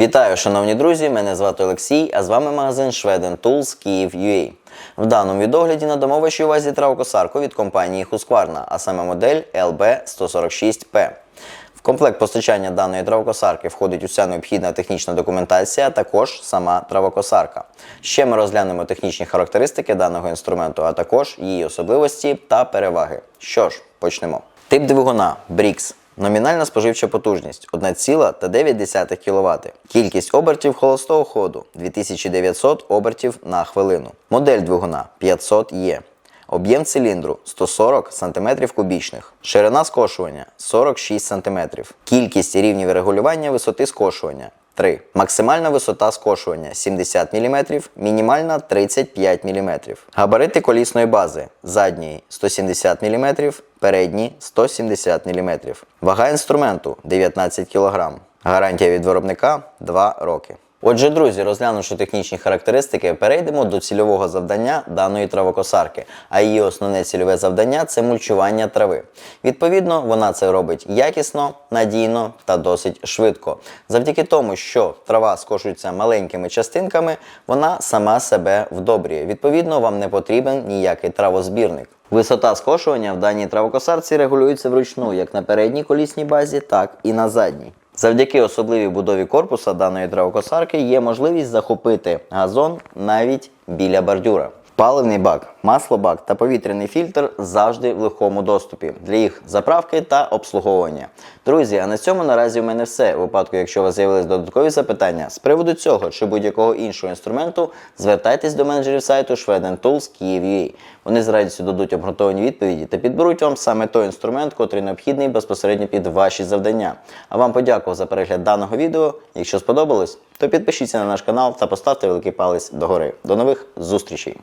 Вітаю, шановні друзі! Мене звати Олексій, а з вами магазин Schweden Tools Kyiv.ua. В даному відогляді надамо вашій увазі травокосарку від компанії Husqvarna, а саме модель LB146P. В комплект постачання даної травокосарки входить уся необхідна технічна документація, а також сама травокосарка. Ще ми розглянемо технічні характеристики даного інструменту, а також її особливості та переваги. Що ж, почнемо. Тип двигуна Brix. Номінальна споживча потужність 1,9 кВт. Кількість обертів холостого ходу 2900 обертів на хвилину. Модель двигуна 500 Е. Об'єм циліндру 140 см кубічних. Ширина скошування 46 см. Кількість рівнів регулювання висоти скошування 3. Максимальна висота скошування 70 мм, мінімальна 35 мм. Габарити колісної бази задній 170 мм, передній 170 мм. Вага інструменту 19 кг. Гарантія від виробника 2 роки. Отже, друзі, розглянувши технічні характеристики, перейдемо до цільового завдання даної травокосарки. А її основне цільове завдання це мульчування трави. Відповідно, вона це робить якісно, надійно та досить швидко. Завдяки тому, що трава скошується маленькими частинками, вона сама себе вдобрює. Відповідно, вам не потрібен ніякий травозбірник. Висота скошування в даній травокосарці регулюється вручну як на передній колісній базі, так і на задній. Завдяки особливій будові корпуса даної травокосарки є можливість захопити газон навіть біля бордюра. Паливний бак, маслобак та повітряний фільтр завжди в легкому доступі для їх заправки та обслуговування. Друзі, а на цьому наразі в мене все. У випадку, якщо у вас з'явились додаткові запитання з приводу цього чи будь-якого іншого інструменту, звертайтесь до менеджерів сайту Tools Kyiv.ua. Вони з радістю дадуть обґрунтовані відповіді та підберуть вам саме той інструмент, котрий необхідний безпосередньо під ваші завдання. А вам подякував за перегляд даного відео. Якщо сподобалось, то підпишіться на наш канал та поставте великий палець догори. До нових зустрічей!